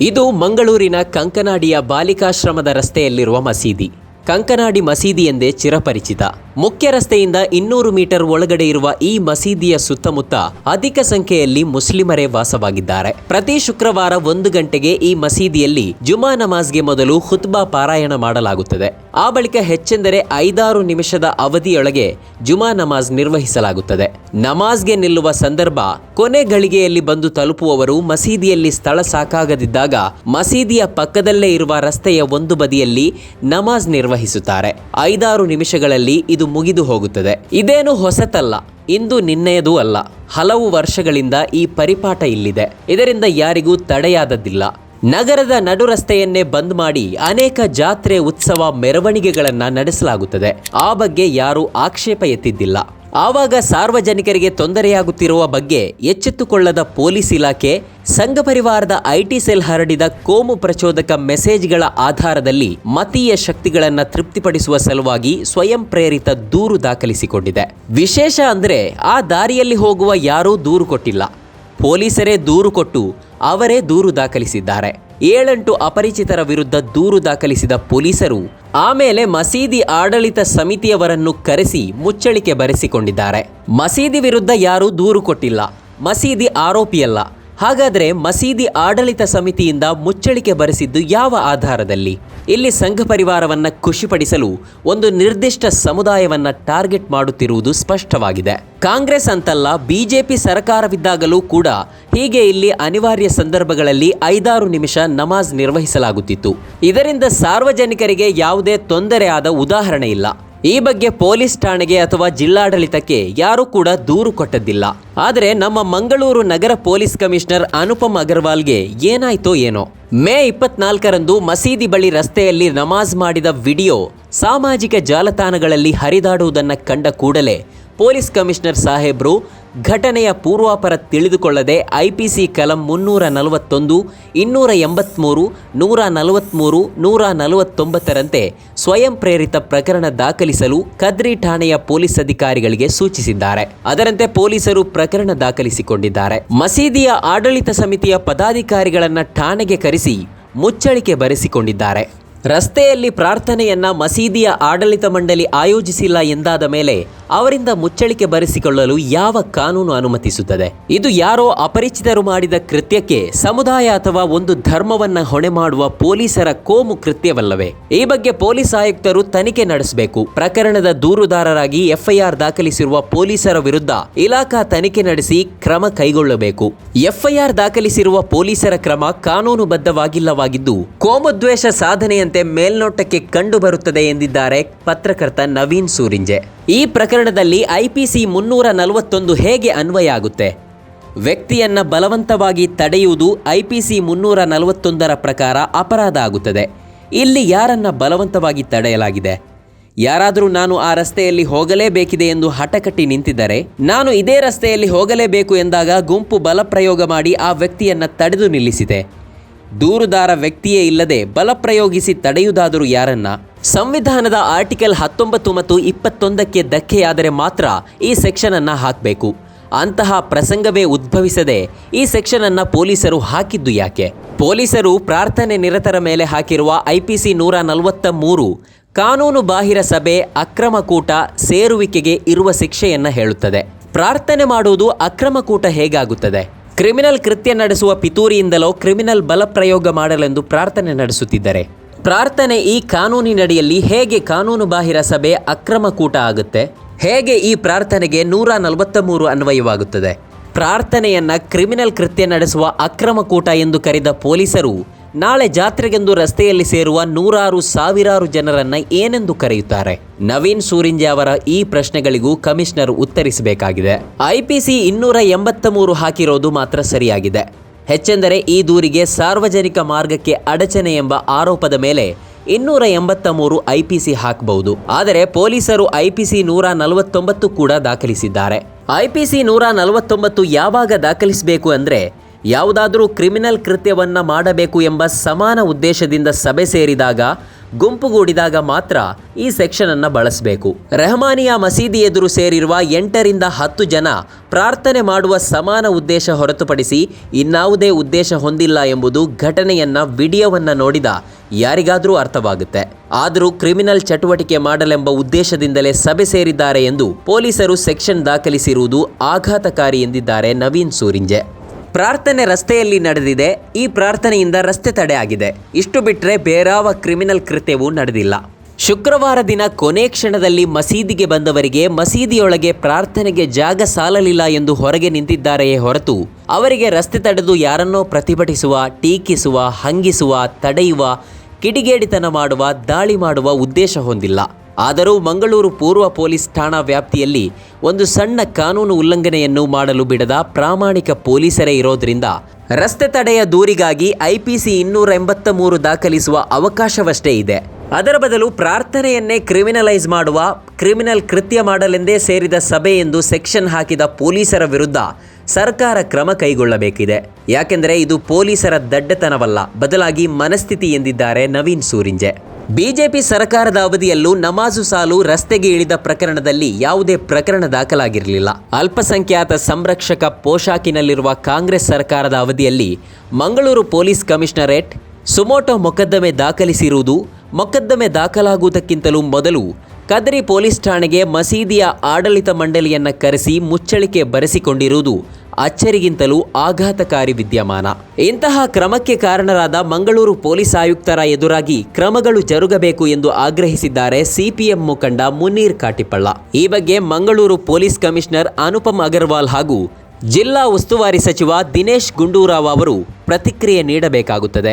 ಇದು ಮಂಗಳೂರಿನ ಕಂಕನಾಡಿಯ ಬಾಲಿಕಾಶ್ರಮದ ರಸ್ತೆಯಲ್ಲಿರುವ ಮಸೀದಿ. ಕಂಕನಾಡಿ ಮಸೀದಿ ಎಂದೇ ಚಿರಪರಿಚಿತ. ಮುಖ್ಯ ರಸ್ತೆಯಿಂದ ಇನ್ನೂರು ಮೀಟರ್ ಒಳಗಡೆ ಇರುವ ಈ ಮಸೀದಿಯ ಸುತ್ತಮುತ್ತ ಅಧಿಕ ಸಂಖ್ಯೆಯಲ್ಲಿ ಮುಸ್ಲಿಮರೇ ವಾಸವಾಗಿದ್ದಾರೆ. ಪ್ರತಿ ಶುಕ್ರವಾರ ಒಂದು ಗಂಟೆಗೆ ಈ ಮಸೀದಿಯಲ್ಲಿ ಜುಮಾ ನಮಾಜ್ಗೆ ಮೊದಲು ಖುತ್ಬಾ ಪಾರಾಯಣ ಮಾಡಲಾಗುತ್ತದೆ. ಆ ಬಳಿಕ ಹೆಚ್ಚೆಂದರೆ ಐದಾರು ನಿಮಿಷದ ಅವಧಿಯೊಳಗೆ ಜುಮಾ ನಮಾಜ್ ನಿರ್ವಹಿಸಲಾಗುತ್ತದೆ. ನಮಾಜ್ಗೆ ನಿಲ್ಲುವ ಸಂದರ್ಭ ಕೊನೆ ಗಳಿಗೆಯಲ್ಲಿ ಬಂದು ತಲುಪುವವರು ಮಸೀದಿಯಲ್ಲಿ ಸ್ಥಳ ಸಾಕಾಗದಿದ್ದಾಗ ಮಸೀದಿಯ ಪಕ್ಕದಲ್ಲೇ ಇರುವ ರಸ್ತೆಯ ಒಂದು ಬದಿಯಲ್ಲಿ ನಮಾಜ್ ನಿರ್ವಹಿಸುತ್ತಾರೆ. ಐದಾರು ನಿಮಿಷಗಳಲ್ಲಿ ಇದು ಮುಗಿದು ಹೋಗುತ್ತದೆ. ಇದೇನು ಹೊಸತಲ್ಲ, ಇಂದು ನಿನ್ನೆಯದೂ ಅಲ್ಲ. ಹಲವು ವರ್ಷಗಳಿಂದ ಈ ಪರಿಪಾಠ ಇಲ್ಲಿದೆ. ಇದರಿಂದ ಯಾರಿಗೂ ತಡೆಯಾದದ್ದಿಲ್ಲ. ನಗರದ ನಡು ರಸ್ತೆಯನ್ನೇ ಬಂದ್ ಮಾಡಿ ಅನೇಕ ಜಾತ್ರೆ, ಉತ್ಸವ ಮೆರವಣಿಗೆಗಳನ್ನು ನಡೆಸಲಾಗುತ್ತದೆ. ಆ ಬಗ್ಗೆ ಯಾರೂ ಆಕ್ಷೇಪ ಎತ್ತಿದ್ದಿಲ್ಲ. ಆವಾಗ ಸಾರ್ವಜನಿಕರಿಗೆ ತೊಂದರೆಯಾಗುತ್ತಿರುವ ಬಗ್ಗೆ ಎಚ್ಚೆತ್ತುಕೊಳ್ಳದ ಪೊಲೀಸ್ ಇಲಾಖೆ, ಸಂಘ ಪರಿವಾರದ ಐಟಿ ಸೆಲ್ ಹರಡಿದ ಕೋಮು ಪ್ರಚೋದಕ ಮೆಸೇಜ್ಗಳ ಆಧಾರದಲ್ಲಿ ಮತೀಯ ಶಕ್ತಿಗಳನ್ನು ತೃಪ್ತಿಪಡಿಸುವ ಸಲುವಾಗಿ ಸ್ವಯಂ ಪ್ರೇರಿತ ದೂರು ದಾಖಲಿಸಿಕೊಂಡಿದೆ. ವಿಶೇಷ ಅಂದರೆ ಆ ದಾರಿಯಲ್ಲಿ ಹೋಗುವ ಯಾರೂ ದೂರು ಕೊಟ್ಟಿಲ್ಲ. ಪೊಲೀಸರೇ ದೂರು ಕೊಟ್ಟು ಅವರೇ ದೂರು ದಾಖಲಿಸಿದ್ದಾರೆ. ಏಳೆಂಟು ಅಪರಿಚಿತರ ವಿರುದ್ಧ ದೂರು ದಾಖಲಿಸಿದ ಪೊಲೀಸರು ಆಮೇಲೆ ಮಸೀದಿ ಆಡಳಿತ ಸಮಿತಿಯವರನ್ನು ಕರೆಸಿ ಮುಚ್ಚಳಿಕೆ ಬರೆಸಿಕೊಂಡಿದ್ದಾರೆ. ಮಸೀದಿ ವಿರುದ್ಧ ಯಾರೂ ದೂರು ಕೊಟ್ಟಿಲ್ಲ. ಮಸೀದಿ ಆರೋಪಿಯಲ್ಲ. ಹಾಗಾದ್ರೆ ಮಸೀದಿ ಆಡಳಿತ ಸಮಿತಿಯಿಂದ ಮುಚ್ಚಳಿಕೆ ಬರೆಸಿದ್ದು ಯಾವ ಆಧಾರದಲ್ಲಿ? ಇಲ್ಲಿ ಸಂಘ ಪರಿವಾರವನ್ನು ಖುಷಿಪಡಿಸಲು ಒಂದು ನಿರ್ದಿಷ್ಟ ಸಮುದಾಯವನ್ನು ಟಾರ್ಗೆಟ್ ಮಾಡುತ್ತಿರುವುದು ಸ್ಪಷ್ಟವಾಗಿದೆ. ಕಾಂಗ್ರೆಸ್ ಅಂತಲ್ಲ, ಬಿಜೆಪಿ ಸರ್ಕಾರವಿದ್ದಾಗಲೂ ಕೂಡ ಹೀಗೆ ಇಲ್ಲಿ ಅನಿವಾರ್ಯ ಸಂದರ್ಭಗಳಲ್ಲಿ ಐದಾರು ನಿಮಿಷ ನಮಾಜ್ ನಿರ್ವಹಿಸಲಾಗುತ್ತಿತ್ತು. ಇದರಿಂದ ಸಾರ್ವಜನಿಕರಿಗೆ ಯಾವುದೇ ತೊಂದರೆ ಆದ ಉದಾಹರಣೆ ಇಲ್ಲ. ಈ ಬಗ್ಗೆ ಪೊಲೀಸ್ ಠಾಣೆಗೆ ಅಥವಾ ಜಿಲ್ಲಾಡಳಿತಕ್ಕೆ ಯಾರೂ ಕೂಡ ದೂರು ಕೊಟ್ಟದ್ದಿಲ್ಲ. ಆದರೆ ನಮ್ಮ ಮಂಗಳೂರು ನಗರ ಪೊಲೀಸ್ ಕಮಿಷನರ್ ಅನುಪಮ್ ಅಗರ್ವಾಲ್ಗೆ ಏನಾಯ್ತೋ ಏನೋ. ಮೇ ಇಪ್ಪತ್ನಾಲ್ಕರಂದು ಮಸೀದಿ ಬಳಿ ರಸ್ತೆಯಲ್ಲಿ ನಮಾಜ್ ಮಾಡಿದ ವಿಡಿಯೋ ಸಾಮಾಜಿಕ ಜಾಲತಾಣಗಳಲ್ಲಿ ಹರಿದಾಡುವುದನ್ನು ಕಂಡ ಕೂಡಲೇ ಪೊಲೀಸ್ ಕಮಿಷನರ್ ಸಾಹೇಬ್ರು ಘಟನೆಯ ಪೂರ್ವಾಪರ ತಿಳಿದುಕೊಳ್ಳದೆ ಐಪಿಸಿ ಕಲಂ ಮುನ್ನೂರ ನಲವತ್ತೊಂದು, ಇನ್ನೂರ ಎಂಬತ್ತ್ಮೂರು ನೂರ ನಲವತ್ತ್ಮೂರು ನೂರ ನಲವತ್ತೊಂಬತ್ತರಂತೆ ಸ್ವಯಂ ಪ್ರೇರಿತ ಪ್ರಕರಣ ದಾಖಲಿಸಲು ಕದ್ರಿ ಠಾಣೆಯ ಪೊಲೀಸ್ ಅಧಿಕಾರಿಗಳಿಗೆ ಸೂಚಿಸಿದ್ದಾರೆ. ಅದರಂತೆ ಪೊಲೀಸರು ಪ್ರಕರಣ ದಾಖಲಿಸಿಕೊಂಡಿದ್ದಾರೆ. ಮಸೀದಿಯ ಆಡಳಿತ ಸಮಿತಿಯ ಪದಾಧಿಕಾರಿಗಳನ್ನು ಠಾಣೆಗೆ ಕರೆಸಿ ಮುಚ್ಚಳಿಕೆ ಬರೆಸಿಕೊಂಡಿದ್ದಾರೆ. ರಸ್ತೆಯಲ್ಲಿ ಪ್ರಾರ್ಥನೆಯನ್ನ ಮಸೀದಿಯ ಆಡಳಿತ ಮಂಡಳಿ ಆಯೋಜಿಸಿಲ್ಲ ಎಂದಾದ ಮೇಲೆ ಅವರಿಂದ ಮುಚ್ಚಳಿಕೆ ಬರೆಸಿಕೊಳ್ಳಲು ಯಾವ ಕಾನೂನು ಅನುಮತಿಸುತ್ತದೆ? ಇದು ಯಾರೋ ಅಪರಿಚಿತರು ಮಾಡಿದ ಕೃತ್ಯಕ್ಕೆ ಸಮುದಾಯ ಅಥವಾ ಒಂದು ಧರ್ಮವನ್ನ ಹೊಣೆ ಮಾಡುವ ಪೊಲೀಸರ ಕೋಮು ಕೃತ್ಯವಲ್ಲವೇ? ಈ ಬಗ್ಗೆ ಪೊಲೀಸ್ ಆಯುಕ್ತರು ತನಿಖೆ ನಡೆಸಬೇಕು. ಪ್ರಕರಣದ ದೂರುದಾರರಾಗಿ ಎಫ್ಐಆರ್ ದಾಖಲಿಸಿರುವ ಪೊಲೀಸರ ವಿರುದ್ಧ ಇಲಾಖಾ ತನಿಖೆ ನಡೆಸಿ ಕ್ರಮ ಕೈಗೊಳ್ಳಬೇಕು. ಎಫ್ಐಆರ್ ದಾಖಲಿಸಿರುವ ಪೊಲೀಸರ ಕ್ರಮ ಕಾನೂನುಬದ್ಧವಾಗಿಲ್ಲವಾಗಿದ್ದು, ಕೋಮುದ್ವೇಷ ಸಾಧನೆಯಂತೆ ಮೇಲ್ನೋಟಕ್ಕೆ ಕಂಡುಬರುತ್ತದೆ ಎಂದಿದ್ದಾರೆ ಪತ್ರಕರ್ತ ನವೀನ್ ಸೂರಿಂಜೆ. ಈ ಪ್ರಕರಣದಲ್ಲಿ ಐಪಿಸಿ ಮುನ್ನೂರ ನಲವತ್ತೊಂದು ಹೇಗೆ ಅನ್ವಯ ಆಗುತ್ತೆ ವ್ಯಕ್ತಿಯನ್ನು ಬಲವಂತವಾಗಿ ತಡೆಯುವುದು ಐಪಿಸಿ ಮುನ್ನೂರ ನಲವತ್ತೊಂದರ ಪ್ರಕಾರ ಅಪರಾಧ ಆಗುತ್ತದೆ. ಇಲ್ಲಿ ಯಾರನ್ನ ಬಲವಂತವಾಗಿ ತಡೆಯಲಾಗಿದೆ? ಯಾರಾದರೂ ನಾನು ಆ ರಸ್ತೆಯಲ್ಲಿ ಹೋಗಲೇಬೇಕಿದೆ ಎಂದು ಹಠಕಟ್ಟಿ ನಿಂತಿದ್ದರೆ, ನಾನು ಇದೇ ರಸ್ತೆಯಲ್ಲಿ ಹೋಗಲೇಬೇಕು ಎಂದಾಗ ಗುಂಪು ಬಲಪ್ರಯೋಗ ಮಾಡಿ ಆ ವ್ಯಕ್ತಿಯನ್ನು ತಡೆದು ನಿಲ್ಲಿಸಿದೆ. ದೂರುದಾರ ವ್ಯಕ್ತಿಯೇ ಇಲ್ಲದೆ ಬಲಪ್ರಯೋಗಿಸಿ ತಡೆಯುವುದಾದರೂ ಯಾರನ್ನ? ಸಂವಿಧಾನದ ಆರ್ಟಿಕಲ್ ಹತ್ತೊಂಬತ್ತು ಮತ್ತು ಇಪ್ಪತ್ತೊಂದಕ್ಕೆ ಧಕ್ಕೆಯಾದರೆ ಮಾತ್ರ ಈ ಸೆಕ್ಷನ್ ಅನ್ನು ಹಾಕಬೇಕು. ಅಂತಹ ಪ್ರಸಂಗವೇ ಉದ್ಭವಿಸದೆ ಈ ಸೆಕ್ಷನ್ ಅನ್ನ ಪೊಲೀಸರು ಹಾಕಿದ್ದು ಯಾಕೆ? ಪೊಲೀಸರು ಪ್ರಾರ್ಥನೆ ನಿರತರ ಮೇಲೆ ಹಾಕಿರುವ ಐಪಿಸಿ ನೂರ ನಲವತ್ತ ಮೂರು ಕಾನೂನು ಬಾಹಿರ ಸಭೆ ಅಕ್ರಮ ಕೂಟ ಸೇರುವಿಕೆಗೆ ಇರುವ ಶಿಕ್ಷೆಯನ್ನು ಹೇಳುತ್ತದೆ. ಪ್ರಾರ್ಥನೆ ಮಾಡುವುದು ಅಕ್ರಮ ಕೂಟ ಹೇಗಾಗುತ್ತದೆ? ಕ್ರಿಮಿನಲ್ ಕೃತ್ಯ ನಡೆಸುವ ಪಿತೂರಿಯಿಂದಲೋ ಕ್ರಿಮಿನಲ್ ಬಲಪ್ರಯೋಗ ಮಾಡಲೆಂದು ಪ್ರಾರ್ಥನೆ ನಡೆಸುತ್ತಿದ್ದರೆ? ಪ್ರಾರ್ಥನೆ ಈ ಕಾನೂನಿನಡಿಯಲ್ಲಿ ಹೇಗೆ ಕಾನೂನು ಬಾಹಿರ ಸಭೆ ಅಕ್ರಮ ಕೂಟ ಆಗುತ್ತೆ? ಹೇಗೆ ಈ ಪ್ರಾರ್ಥನೆಗೆ ನೂರ ನಲವತ್ತ ಮೂರು ಅನ್ವಯವಾಗುತ್ತದೆ? ಪ್ರಾರ್ಥನೆಯನ್ನ ಕ್ರಿಮಿನಲ್ ಕೃತ್ಯ ನಡೆಸುವ ಅಕ್ರಮ ಕೂಟ ಎಂದು ಕರೆದ ಪೊಲೀಸರು, ನಾಳೆ ಜಾತ್ರೆಗೆಂದು ರಸ್ತೆಯಲ್ಲಿ ಸೇರುವ ನೂರಾರು ಸಾವಿರಾರು ಜನರನ್ನ ಏನೆಂದು ಕರೆಯುತ್ತಾರೆ? ನವೀನ್ ಸೂರಿಂಜೆ ಅವರ ಈ ಪ್ರಶ್ನೆಗಳಿಗೂ ಕಮಿಷನರ್ ಉತ್ತರಿಸಬೇಕಾಗಿದೆ. ಐಪಿಸಿ ಇನ್ನೂರ ಎಂಬತ್ತ ಮೂರು ಹಾಕಿರೋದು ಮಾತ್ರ ಸರಿಯಾಗಿದೆ. ಹೆಚ್ಚೆಂದರೆ ಈ ದೂರಿಗೆ ಸಾರ್ವಜನಿಕ ಮಾರ್ಗಕ್ಕೆ ಅಡಚಣೆ ಎಂಬ ಆರೋಪದ ಮೇಲೆ ಇನ್ನೂರ ಎಂಬತ್ತ ಮೂರು ಐಪಿಸಿ ಹಾಕಬಹುದು. ಆದರೆ ಪೊಲೀಸರು ಐಪಿಸಿ ನೂರ ನಲವತ್ತೊಂಬತ್ತು ಕೂಡ ದಾಖಲಿಸಿದ್ದಾರೆ. ಐಪಿಸಿ ನೂರ ನಲವತ್ತೊಂಬತ್ತು ಯಾವಾಗ ದಾಖಲಿಸಬೇಕು ಅಂದರೆ ಯಾವುದಾದರೂ ಕ್ರಿಮಿನಲ್ ಕೃತ್ಯವನ್ನು ಮಾಡಬೇಕು ಎಂಬ ಸಮಾನ ಉದ್ದೇಶದಿಂದ ಸಭೆ ಸೇರಿದಾಗ ಗುಂಪುಗೂಡಿದಾಗ ಮಾತ್ರ ಈ ಸೆಕ್ಷನ್ ಅನ್ನು ಬಳಸಬೇಕು. ರೆಹಮಾನಿಯಾ ಮಸೀದಿ ಎದುರು ಸೇರಿರುವ ಎಂಟರಿಂದ ಹತ್ತು ಜನ ಪ್ರಾರ್ಥನೆ ಮಾಡುವ ಸಮಾನ ಉದ್ದೇಶ ಹೊರತುಪಡಿಸಿ ಇನ್ನಾವುದೇ ಉದ್ದೇಶ ಹೊಂದಿಲ್ಲ ಎಂಬುದು ಘಟನೆಯನ್ನ ವಿಡಿಯೋವನ್ನ ನೋಡಿದ ಯಾರಿಗಾದರೂ ಅರ್ಥವಾಗುತ್ತೆ. ಆದರೂ ಕ್ರಿಮಿನಲ್ ಚಟುವಟಿಕೆ ಮಾಡಲೆಂಬ ಉದ್ದೇಶದಿಂದಲೇ ಸಭೆ ಸೇರಿದ್ದಾರೆ ಎಂದು ಪೊಲೀಸರು ಸೆಕ್ಷನ್ ದಾಖಲಿಸಿರುವುದು ಆಘಾತಕಾರಿ ಎಂದಿದ್ದಾರೆ ನವೀನ್ ಸೂರಿಂಜೆ. ಪ್ರಾರ್ಥನೆ ರಸ್ತೆಯಲ್ಲಿ ನಡೆದಿದೆ. ಈ ಪ್ರಾರ್ಥನೆಯಿಂದ ರಸ್ತೆ ತಡೆಯಾಗಿದೆ ಇಷ್ಟು ಬಿಟ್ಟರೆ ಬೇರಾವ ಕ್ರಿಮಿನಲ್ ಕೃತ್ಯವೂ ನಡೆದಿಲ್ಲ. ಶುಕ್ರವಾರ ದಿನ ಕೊನೆ ಕ್ಷಣದಲ್ಲಿ ಮಸೀದಿಗೆ ಬಂದವರಿಗೆ ಮಸೀದಿಯೊಳಗೆ ಪ್ರಾರ್ಥನೆಗೆ ಜಾಗ ಸಾಲಲಿಲ್ಲ ಎಂದು ಹೊರಗೆ ನಿಂತಿದ್ದಾರೆಯೇ ಹೊರತು, ಅವರಿಗೆ ರಸ್ತೆ ತಡೆದು ಯಾರನ್ನೋ ಪ್ರತಿಭಟಿಸುವ, ಟೀಕಿಸುವ, ಹಂಗಿಸುವ, ತಡೆಯುವ ಕಿಡಿಗೇಡಿತನ ಮಾಡುವ, ದಾಳಿ ಮಾಡುವ ಉದ್ದೇಶ ಹೊಂದಿಲ್ಲ. ಆದರೂ ಮಂಗಳೂರು ಪೂರ್ವ ಪೊಲೀಸ್ ಠಾಣಾ ವ್ಯಾಪ್ತಿಯಲ್ಲಿ ಒಂದು ಸಣ್ಣ ಕಾನೂನು ಉಲ್ಲಂಘನೆಯನ್ನು ಮಾಡಲು ಬಿಡದ ಪ್ರಾಮಾಣಿಕ ಪೊಲೀಸರೇ ಇರೋದ್ರಿಂದ ರಸ್ತೆ ತಡೆಯ ದೂರಿಗಾಗಿ ಐಪಿಸಿ ಇನ್ನೂರ ಎಂಬತ್ತ ಮೂರು ದಾಖಲಿಸುವ ಅವಕಾಶವಷ್ಟೇ ಇದೆ. ಅದರ ಬದಲು ಪ್ರಾರ್ಥನೆಯನ್ನೇ ಕ್ರಿಮಿನಲೈಸ್ ಮಾಡುವ, ಕ್ರಿಮಿನಲ್ ಕೃತ್ಯ ಮಾಡಲೆಂದೇ ಸೇರಿದ ಸಭೆ ಎಂದು ಸೆಕ್ಷನ್ ಹಾಕಿದ ಪೊಲೀಸರ ವಿರುದ್ಧ ಸರ್ಕಾರ ಕ್ರಮ ಕೈಗೊಳ್ಳಬೇಕಿದೆ. ಯಾಕೆಂದರೆ ಇದು ಪೊಲೀಸರ ದಡ್ಡತನವಲ್ಲ. ಬದಲಾಗಿ ಮನಸ್ಥಿತಿ ಎಂದಿದ್ದಾರೆ ನವೀನ್ ಸೂರಿಂಜೆ. ಬಿಜೆಪಿ ಸರ್ಕಾರದ ಅವಧಿಯಲ್ಲೂ ನಮಾಜು ಸಾಲು ರಸ್ತೆಗೆ ಇಳಿದ ಪ್ರಕರಣದಲ್ಲಿ ಯಾವುದೇ ಪ್ರಕರಣ ದಾಖಲಾಗಿರಲಿಲ್ಲ. ಅಲ್ಪಸಂಖ್ಯಾತ ಸಂರಕ್ಷಕ ಪೋಷಾಕಿನಲ್ಲಿರುವ ಕಾಂಗ್ರೆಸ್ ಸರ್ಕಾರದ ಅವಧಿಯಲ್ಲಿ ಮಂಗಳೂರು ಪೊಲೀಸ್ ಕಮಿಷನರೇಟ್ ಸುಮೋಟೋ ಮೊಕದ್ದಮೆ ದಾಖಲಿಸಿರುವುದು ಮೊಕದ್ದಮೆ ದಾಖಲಾಗುವುದಕ್ಕಿಂತಲೂ ಮೊದಲು ಕದರಿ ಪೊಲೀಸ್ ಠಾಣೆಗೆ ಮಸೀದಿಯ ಆಡಳಿತ ಮಂಡಳಿಯನ್ನು ಕರೆಸಿ ಮುಚ್ಚಳಿಕೆ ಬರೆಸಿಕೊಂಡಿರುವುದು ಅಚ್ಚರಿಗಿಂತಲೂ ಆಘಾತಕಾರಿ ವಿದ್ಯಮಾನ. ಇಂತಹ ಕ್ರಮಕ್ಕೆ ಕಾರಣರಾದ ಮಂಗಳೂರು ಪೊಲೀಸ್ ಆಯುಕ್ತರ ಎದುರಾಗಿ ಕ್ರಮಗಳು ಜರುಗಬೇಕು ಎಂದು ಆಗ್ರಹಿಸಿದ್ದಾರೆ ಸಿಪಿಎಂ ಮುಖಂಡ ಮುನೀರ್ ಕಾಟಿಪಳ್ಳ ಈ ಬಗ್ಗೆ ಮಂಗಳೂರು ಪೊಲೀಸ್ ಕಮಿಷನರ್ ಅನುಪಮ್ ಅಗರ್ವಾಲ್ ಹಾಗೂ ಜಿಲ್ಲಾ ಉಸ್ತುವಾರಿ ಸಚಿವ ದಿನೇಶ್ ಗುಂಡೂರಾವ್ ಅವರು ಪ್ರತಿಕ್ರಿಯೆ ನೀಡಬೇಕಾಗುತ್ತದೆ.